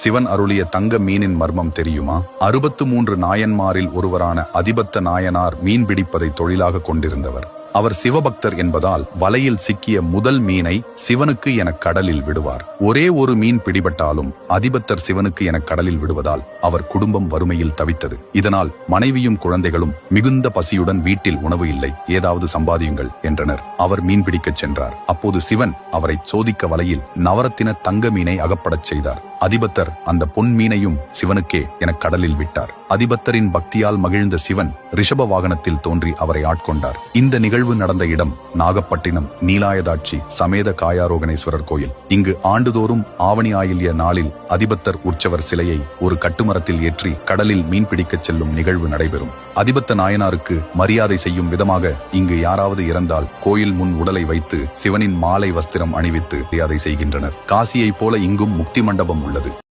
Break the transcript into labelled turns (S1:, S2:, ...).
S1: சிவன் அருளிய தங்க மீனின் மர்மம் தெரியுமா? அறுபத்து மூன்று நாயன்மாரில் ஒருவரான அதிபத்த நாயனார் மீன் பிடிப்பதை தொழிலாக கொண்டிருந்தவர். அவர் சிவபக்தர் என்பதால் வலையில் சிக்கிய முதல் மீனை சிவனுக்கு என கடலில் விடுவார். ஒரே ஒரு மீன் பிடிபட்டாலும் அதிபத்தர் சிவனுக்கு என கடலில் விடுவதால் அவர் குடும்பம் வறுமையில் தவித்தது. இதனால் மனைவியும் குழந்தைகளும் மிகுந்த பசியுடன் வீட்டில் உணவு இல்லை. ஏதாவது சம்பாதியுங்கள் என்றனர். அவர் மீன் பிடிக்கச் சென்றார். அப்போது சிவன் அவரை சோதிக்க வலையில் நவரத்தின தங்க மீனை அகப்படச் செய்தார். அதிபத்தர் அந்த பொன் மீனையும் சிவனுக்கே என கடலில் விட்டார். அதிபத்தரின் பக்தியால் மகிழ்ந்த சிவன் ரிஷப வாகனத்தில் தோன்றி அவரை ஆட்கொண்டார். இந்த நிகழ்வு நடந்த இடம் நாகப்பட்டினம் நீலாயதாட்சி சமேத காயாரோகணேஸ்வரர் கோயில். இங்கு ஆண்டுதோறும் ஆவணி ஆயில்ய நாளில் அதிபத்தர் உற்சவர் சிலையை ஒரு கட்டுமரத்தில் ஏற்றி கடலில் மீன்பிடிக்கச் செல்லும் நிகழ்வு நடைபெறும். அதிபத்த நாயனாருக்கு மரியாதை செய்யும் விதமாக இங்கு யாராவது இறந்தால் கோயில் முன் உடலை வைத்து சிவனின் மாலை வஸ்திரம் அணிவித்து மரியாதை செய்கின்றனர். காசியைப் போல இங்கும் முக்தி மண்டபம் உள்ளது.